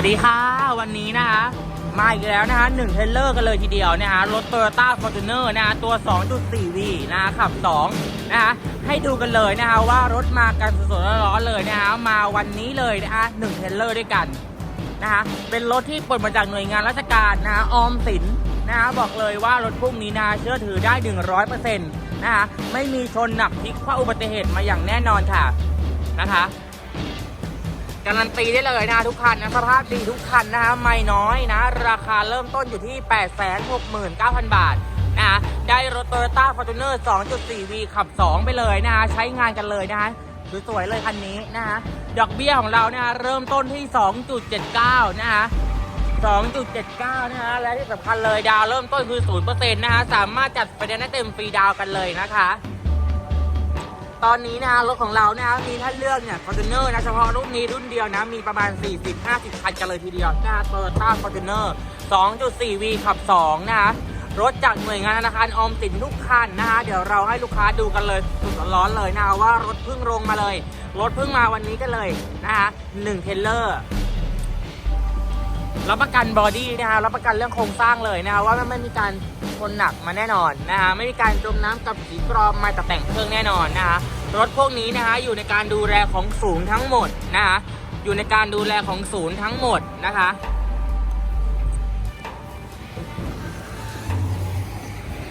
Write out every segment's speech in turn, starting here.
สดีค่ะ วันนี้นะคะมาอีกแล้วนะคะหนึ่งเทรลเลอร์กันเลยทีเดียวนะคะรถ Toyota Fortuner นะคะตัว 2.4V นะคะขับ 2 นะคะให้ดูกันเลยนะคะว่ารถมากันสดๆร้อนๆเลยนะคะมาวันนี้เลยนะคะหนึ่งเทรลเลอร์ด้วยกันนะคะเป็นรถที่ปลดมาจากหน่วยงานราชการนะคะออมสินนะคะบอกเลยว่ารถพวกนี้นะเชื่อถือได้ 100%นะคะไม่มีชนหนักพลิกคว้าอุบัติเหตุมาอย่างแน่นอนค่ะนะคะ การันตีได้เลยนะทุกคันนะสภาพดีทุกคันนะฮะไม่น้อยนะ ราคาเริ่มต้นอยู่ที่ 869,000 บาทนะฮะได้รถ Toyota Fortuner 2.4V ขับ 2 ไปเลยนะฮะใช้งานกันเลยนะฮะสวยๆเลยคันนี้นะฮะดอกเบี้ยของเราเนี่ยเริ่มต้นที่ 2.79 นะฮะ2.79 นะฮะ และที่สำคัญเลยดาวเริ่มต้นคือ 0%นะฮะ สามารถจัดไฟแนนซ์ได้เต็มฟรีดาวกันเลยนะคะ ตอนนี้นะคะรถของเรานะฮะมีท่านเลือกเนี่ย Fortuner นะเฉพาะรุ่นนี้รุ่นเดียวนะมีประมาณ 40-50 คันกันเลยทีเดียวนะคะ Toyota Fortuner 2.4V ขับ 2 นะฮะรถจากหน่วยงานธนาคารออมสินทุกคันนะฮะเดี๋ยวเราให้ลูกค้าดูกันเลยสุดร้อนๆเลยนะคะว่ารถเพิ่งลงมาเลย รถเพิ่งมาวันนี้กันเลยนะฮะหนึ่งเทเลอร์ รับประกันบอดี้นะฮะรับประกันเรื่องโครงสร้างเลยนะฮะว่าไม่มีการชนหนักมาแน่นอนนะฮะไม่มีการจมน้ำกับสีกรอมมาแต่แต่งเครื่องแน่นอนนะฮะรถพวกนี้นะฮะอยู่ในการดูแลของศูนย์ทั้งหมดนะฮะอยู่ในการดูแลของศูนย์ทั้งหมดนะคะ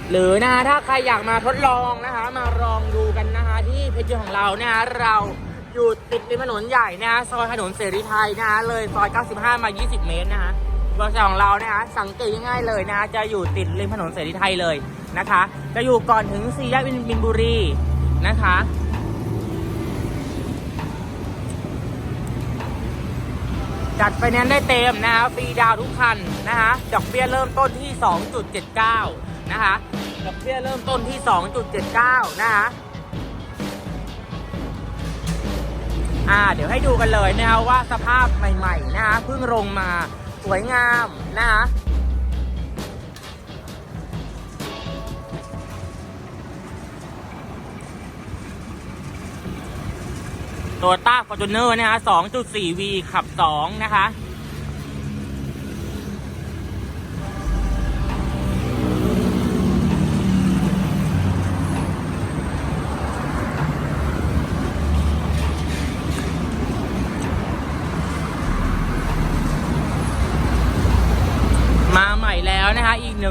หรือนะถ้าใครอยากมาทดลองนะคะมาลองดูกันนะคะที่เพจของเราเนี่ยเรา อยู่ติดริมถนนใหญ่นะฮะซอยถนนเสรีไทยนะฮะเลยซอย 95 มา 20 เมตรนะฮะบริษัทของเราเนี่ยฮะสังเกตง่ายๆเลยนะฮะจะอยู่ติดริมถนนเสรีไทยเลยนะคะ จะอยู่ก่อนถึงสี่แยกบินบุรีนะคะจัดไฟแนนซ์ได้เต็มนะคะฟรีดาวทุกคันนะคะดอกเบี้ยเริ่มต้นที่ 2.79 นะคะดอกเบี้ยเริ่มต้นที่ 2.79 นะคะ อ่าเดี๋ยวให้ดูกันเลยนะคะว่าสภาพใหม่ๆนะคะเพิ่งลงมาสวยงามนะคะโตต้าฟอร์จูเนอร์นะคะ 2.4V ขับ 2 นะคะ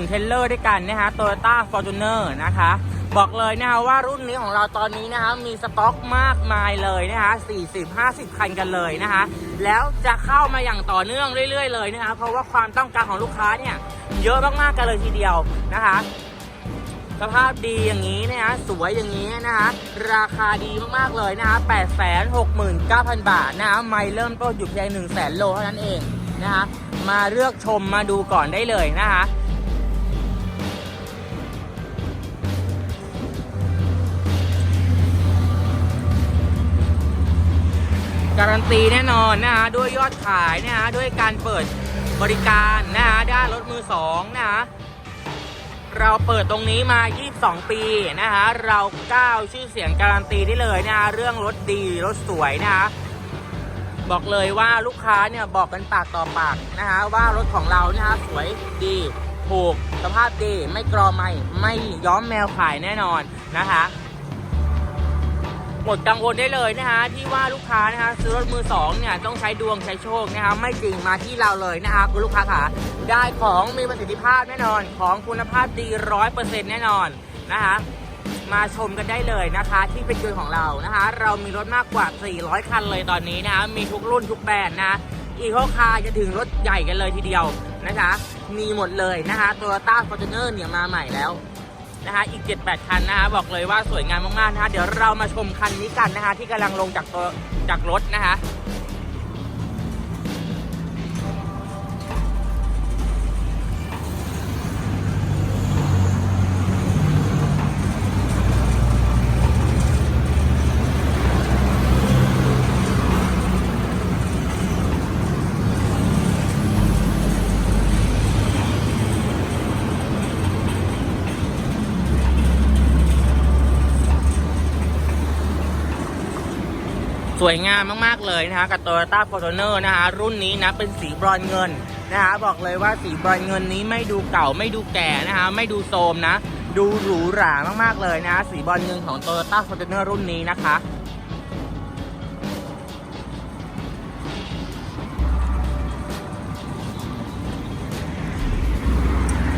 1 เทนเลอร์ด้วยกันนะคะ Toyota Fortuner นะคะ บอกเลยนะคะว่ารุ่นนี้ของเราตอนนี้นะคะ มีสต็อกมากมายเลยนะคะ 40-50 คันกันเลยนะคะ แล้วจะเข้ามาอย่างต่อเนื่องเรื่อย ๆ เลยนะคะ เพราะว่าความต้องการของลูกค้าเนี่ย เยอะมากๆกันเลยทีเดียวนะคะสภาพดีอย่างนี้นะฮะสวยอย่างนี้นะคะราคาดีมากๆเลยนะคะ8 6 9 0 0 0 บาทนะฮะไม่เริ่มต้นอยู่เพียง1 0 0 0 0 0 โลเท่านั้นเองนะคะมาเลือกชมมาดูก่อนได้เลยนะคะ การันตีแน่นอนนะฮะด้วยยอดขายนะฮะด้วยการเปิดบริการนะฮะด้านรถมือสองนะฮะเราเปิดตรงนี้มา 22 ปีนะคะเราก้าวชื่อเสียงการันตีได้เลยนะคะเรื่องรถดีรถสวยนะคะบอกเลยว่าลูกค้าเนี่ยบอกกันปากต่อปากนะคะว่ารถของเรานะคะสวยดีถูกสภาพดีไม่กรอไม่ไม่ย้อมแมวขายแน่นอนนะคะ หมดกังวลได้เลยนะคะที่ว่าลูกค้านะคะซื้อรถมือสองเนี่ยต้องใช้ดวงใช้โชคนะคะไม่จริงมาที่เราเลยนะคะคุณลูกค้าค่ะได้ของมีประสิทธิภาพแน่นอนของคุณภาพดีร้อยเปอร์เซ็นต์แน่นอนนะคะมาชมกันได้เลยนะคะ ที่เป็นจุดของเรานะคะ เรามีรถมากกว่า 400 คันเลยตอนนี้นะคะมีทุกรุ่นทุกแบรนด์นะอีโคคาจะถึงรถใหญ่กันเลยทีเดียวนะคะ มีหมดเลยนะคะตัวต้าฟอร์จูเนอร์เนี่ยมาใหม่แล้ว นะคะอีก 7-8 คันนะคะบอกเลยว่าสวยงามมากๆนะคะเดี๋ยวเรามาชมคันนี้กันนะคะที่กำลังลงจากตัวจากรถนะคะ สวยงามมาก ๆ เลยนะคะกับ Toyota Fortuner นะคะรุ่นนี้นะเป็นสีบรอนเงินนะคะบอกเลยว่าสีบรอนเงินนี้ไม่ดูเก่าไม่ดูแก่นะคะไม่ดูโทรมนะ ดูหรูหรามากๆเลยนะสีบรอนเงินของ Toyota Fortuner รุ่นนี้นะคะ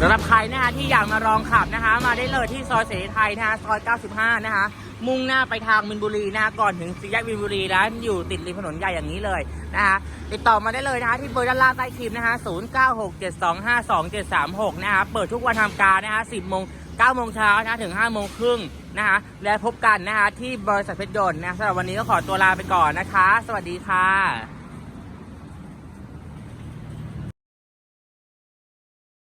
สำหรับใครนะคะที่อยากมาลองขับนะคะ มาได้เลยที่ซอยเสรีไทยนะคะซอย 95 นะคะ มุ่งหน้าไปทางมินบุรีนะก่อนถึงสี่แยกมินบุรีนะอยู่ติดริมถนนใหญ่อย่างนี้เลยนะคะติดต่อมาได้เลยนะคะที่เบอร์ด้านล่างใต้คลิปนะคะ0967252736นะคะเปิดทุกวันทำการนะคะ10โมง9โมงเช้านะถึง5โมงครึ่งนะคะและพบกันนะคะที่บริษัทเพชรยนต์นะสำหรับวันนี้ก็ขอตัวลาไปก่อนนะคะ สวัสดีค่ะ